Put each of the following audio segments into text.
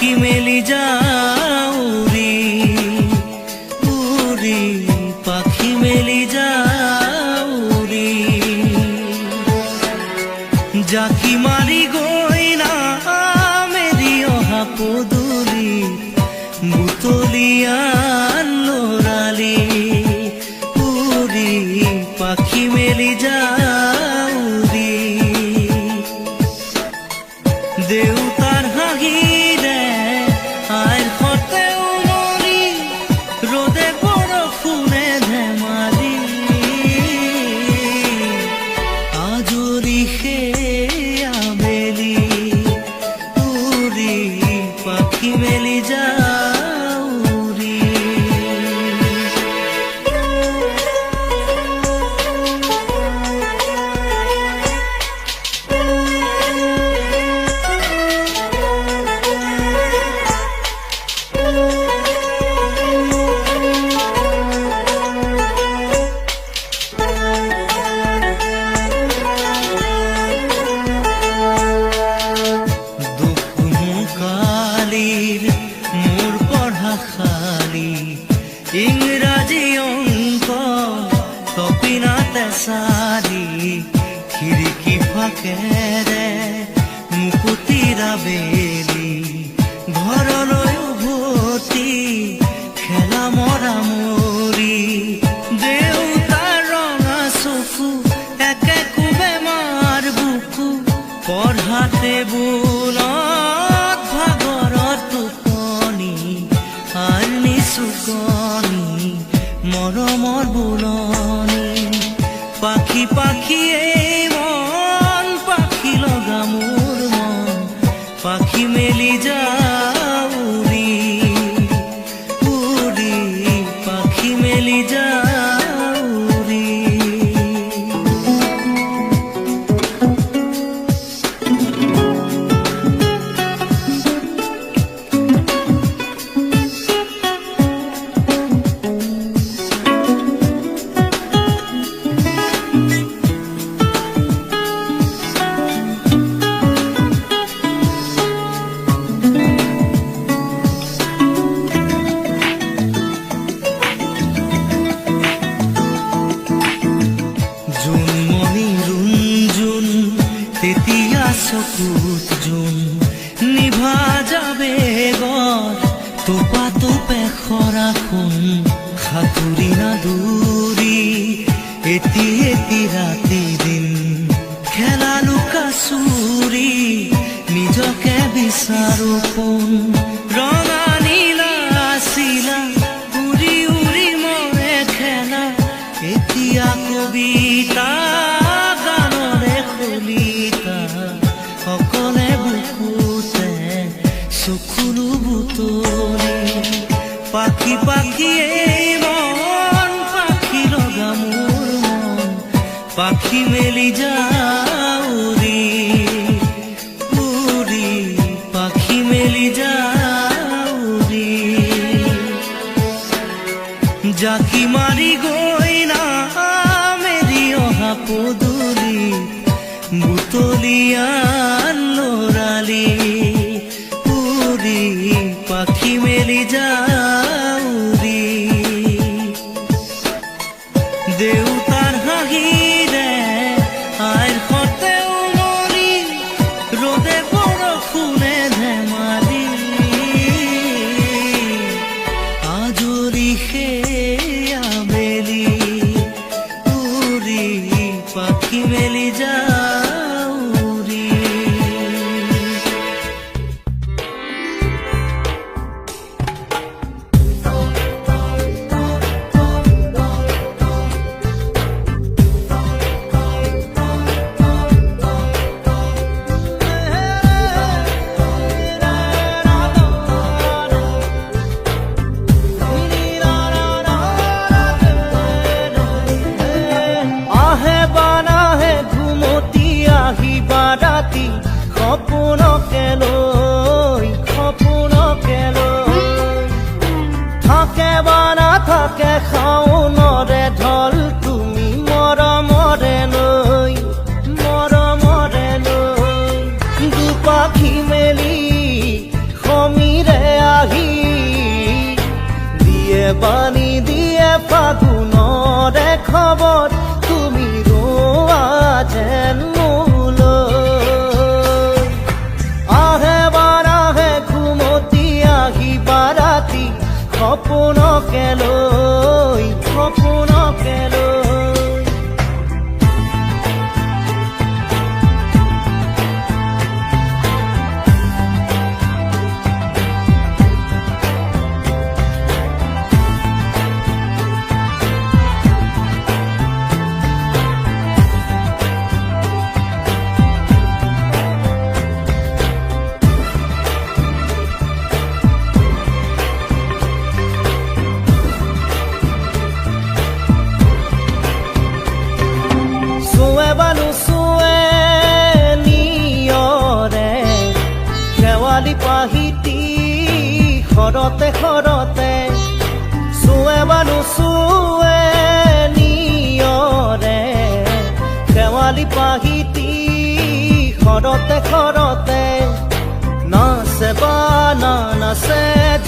की मेली जा টোপনি আনি চুকনি মৰমৰ বুলনি। পাখি পাখিয়ে তেতিয়া চকুত জোন। নিভা যাবে গড়। তোপা টোপে খরা খুন সাঁতুরি না দূরি। এটি এটি রাতি দিন। খেলা লুকা চুৰি নিজকে বিচাৰো কোন জাকি মারি গইনা মেরি অহা পদুলি বুতলিয়া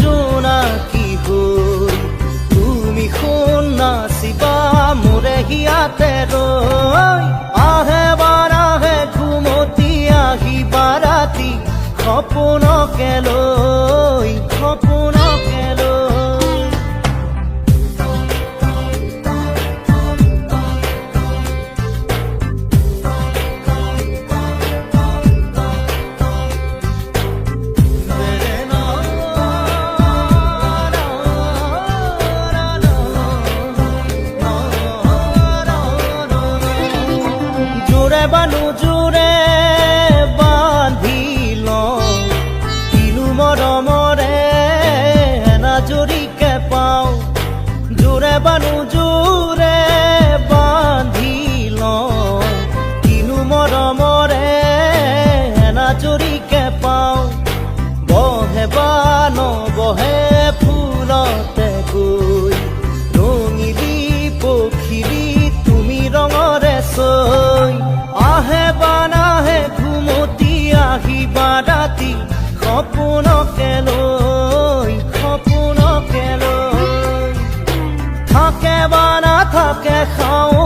জোনাকি গৈ তুমি শুনা চিবা মোৰে হিয়াতে ৰৈ। আহে বাৰ আহে ঘুমতি আহিবা ৰাতি। সপোনকে লৈ, সপোন বান বহে ফুলতে গৈ। ৰঙিলি পখিলি তুমি ৰঙৰে চৈ। আহে বান, আহে ঘুমতি, আহিবা ৰাতি, সপোনকে লৈ, সপোনকে কেল থাকে বা থাকে খাওঁ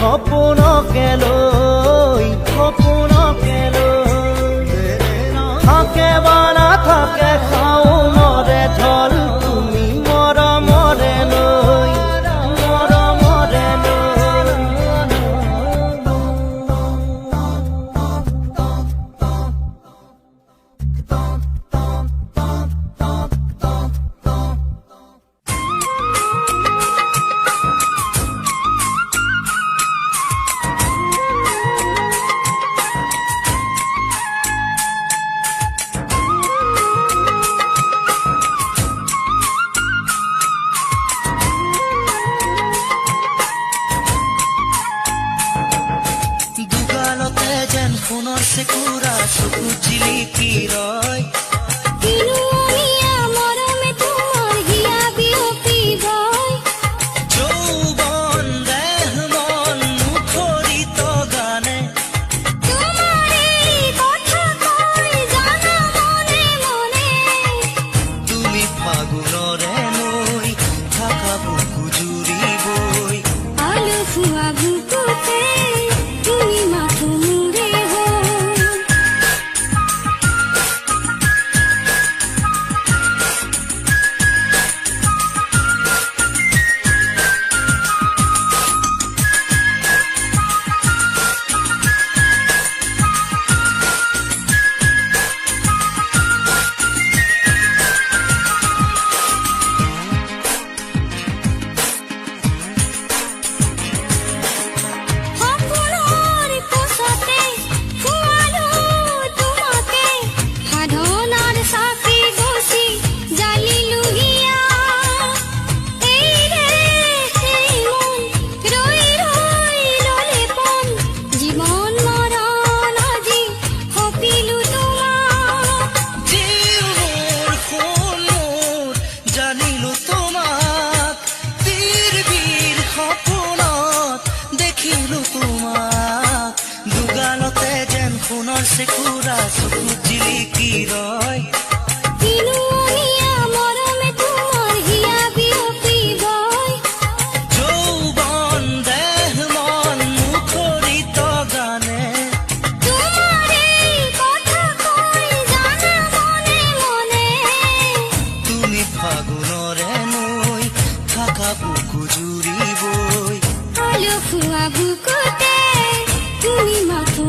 সপন কেল সপন কেল থাকে বা জুৰিবই আলসুৱা বুকুতে তুমি মাথো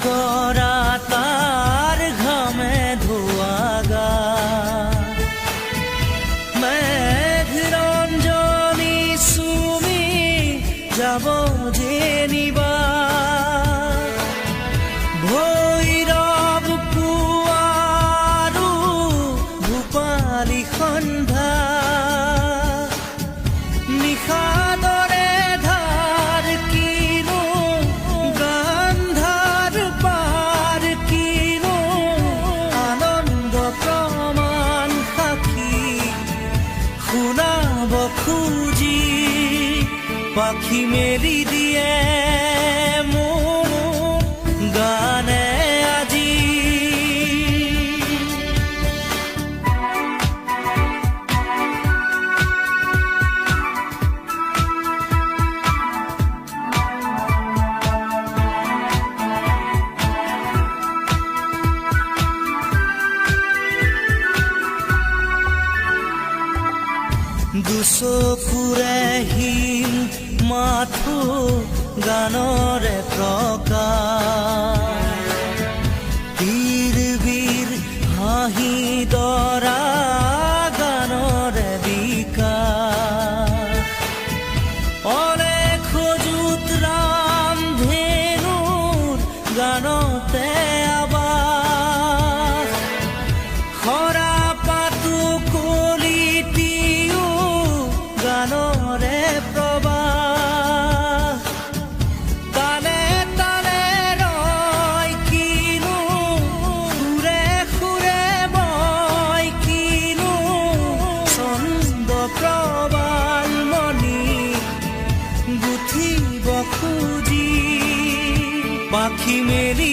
과거 প্রাণরে প্রকাশ। প্ৰবাল মণি গুঠিব খুজি পাখি মেলি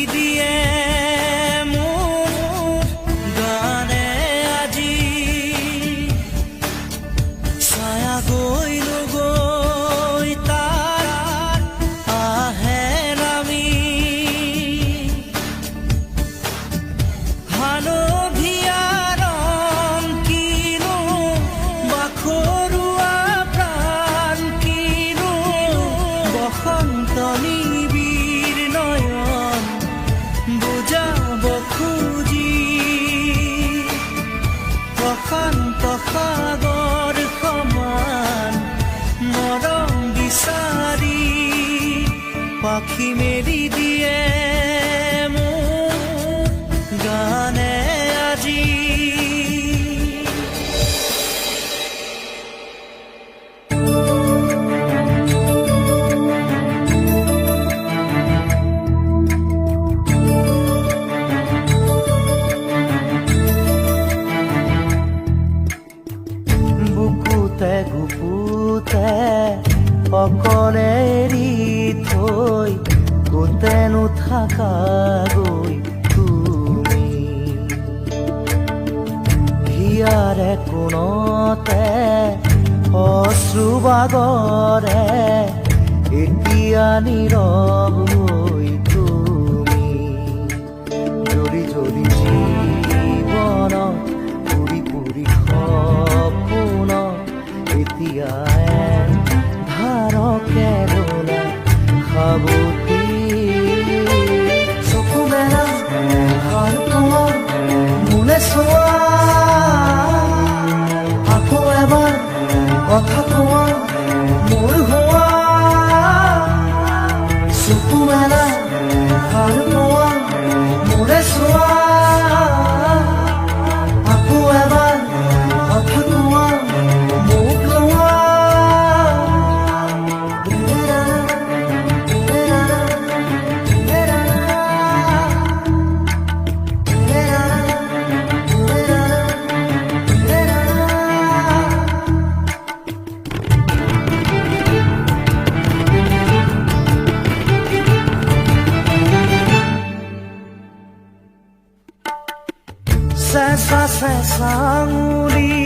আঙুলি,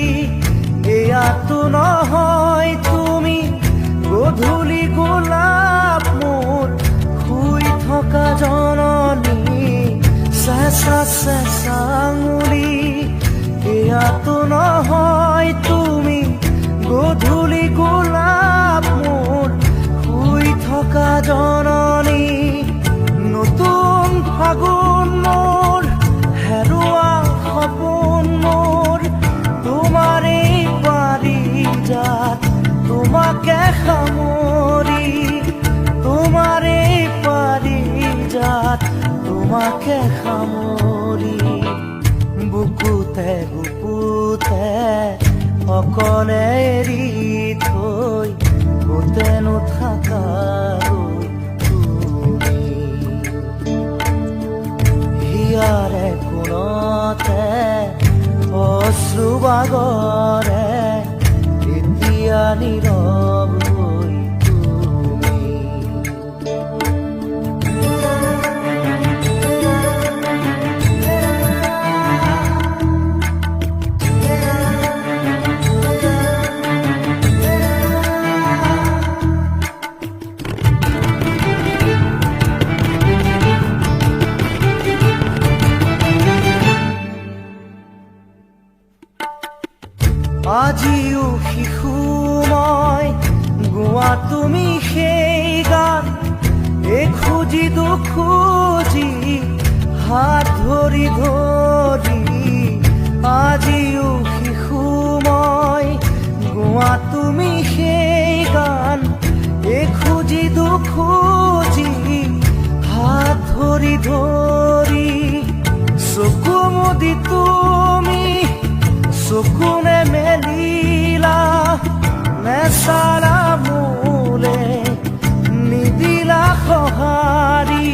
এ আতন হয় তুমি। গধূলি গোলাপ মোর শুই থকা জননী। চেঁচা চেঁচা আঙুলি, এ আতন হয় তোমাকে সামৰি বুকুতে বুকুতে, অকলে এৰি থৈ গোটেই নুথাকাৰো তুমি। হিয়াৰে কোনতে অশ্ৰুবাগৰে এতিয়া নিৰ তুমি সেই গান এই খুজি দুখুজি হাত ধৰি ধৰি চকু মুদি তুমি চকুনে মেলিলা নেচাৰা মোলে নিদিলা সঁহাৰি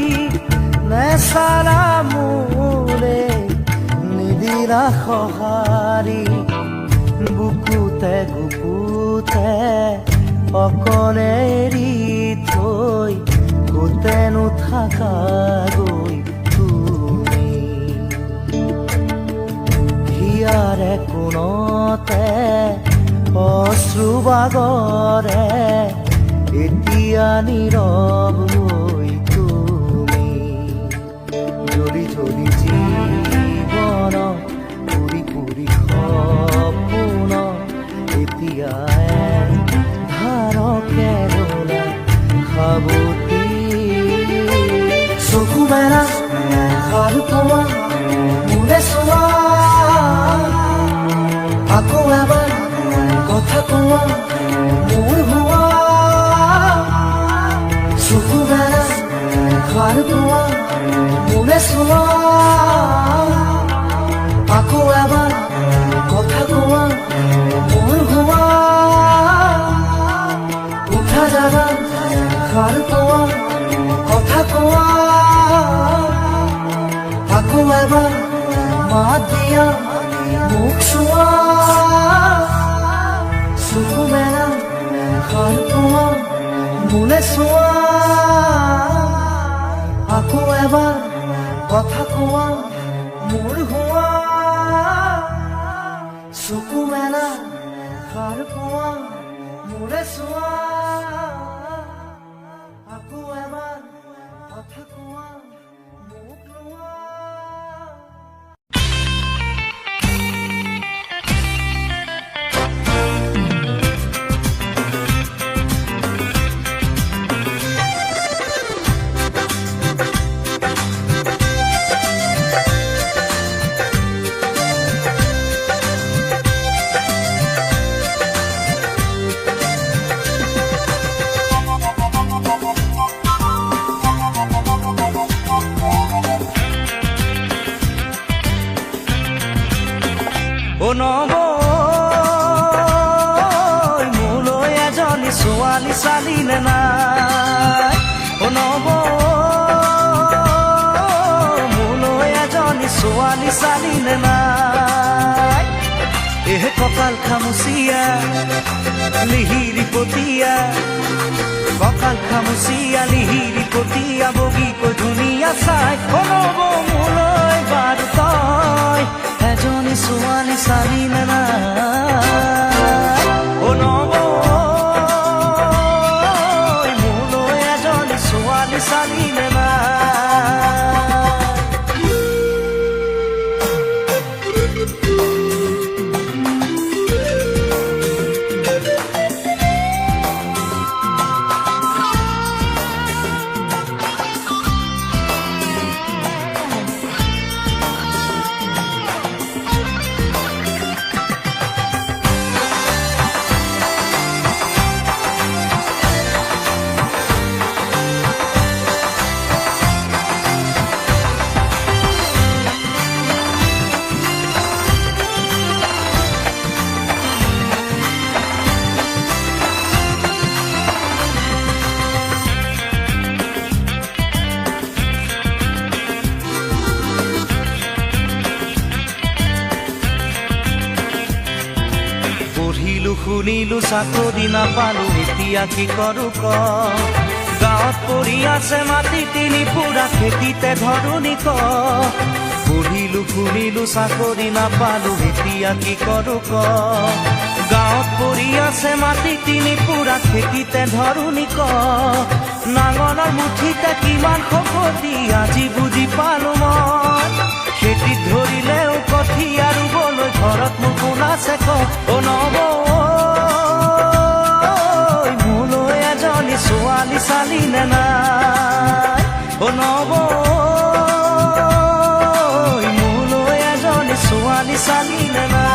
নেচাৰা মোলে নিদিলা সঁহাৰি বুকুতে গুপুতে অকলে এৰি থৈ গোটেনো থাকা গৈ তুমি। হিয়াৰে কোণতে অশ্ৰুবাগৰে এতিয়া নীৰৱ চোৱা আকৌ কথা কোৱা মোৰ হোৱা চকু মেলা সাৰ পোৱা মোলে চোৱা। ছোৱালী চালি নে নব মোলৈ এজনী ছোৱালী চালি নে নাই। এহ কপাল খামুচিয়া, লিহিৰি পতিয়া। কঁকাল খামুচিয়া, লিহিৰি পতিয়া বগীকৈ ধুনীয়া চাই। কলব মোলৈ বাৰু তই, এজনী ছোৱালী চালি নে নাই। চাকৰি নাপালো এতিয়া কি কৰো ক? গাঁৱত পৰি আছে মাটি তিনি পুৰা খেতিতে ধৰণি ক? পঢ়িলো শুনিলো চাকৰি নাপালো এতিয়া কি কৰো ক? গাঁৱত পৰি আছে মাটি তিনি পুৰা খেতিতে ধৰণি ক? নাঙলৰ মুঠিতে কিমান শকতি, আজি বুজি পালো মই। খেতিত ধৰিলেও কঠীয়া ৰুবলৈ ঘৰত মোৰ কোন আছে ছোৱালী চালি নে নাই নব মোলৈ এজনী ছোৱালী চালিলে নাই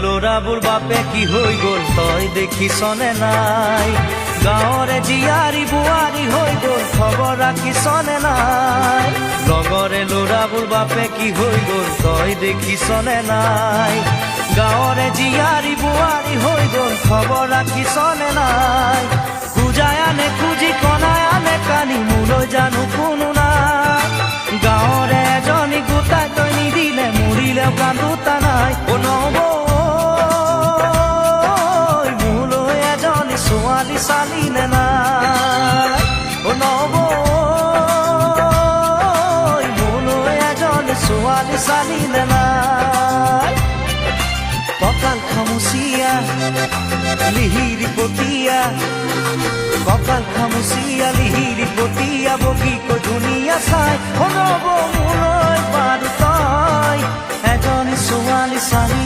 ল'ৰাবোৰ বাপে কি হৈ গ'ল? তই দেখিছনে নাই। গাঁৱৰে জীয়াৰী বোৱাৰী হৈ গ'ল, খবৰ ৰাখিছনে নাই। লগৰে ল'ৰাবোৰ বাপে কি হৈ গ'ল, তই দেখিছনে নাই। গাঁৱৰে জীয়াৰী বোৱাৰী হৈ গ'ল, খবৰ ৰাখিছনে নাই। খুজাই আনে, খুজি কণাই আনে, কানি মোলৈ জানো কোনো নাই। গাঁৱৰে এজনী গোটাই তই নিদিলে, মৰিলেও কান্দোতা নাই। লিহিৰি পতিয়া। কপাল খামুচিয়া লিহির পতিয়া বগীকৈ ধুনীয়া চাই শুনব মোলৈ বাৰু তই এজনী ছোৱালী চালি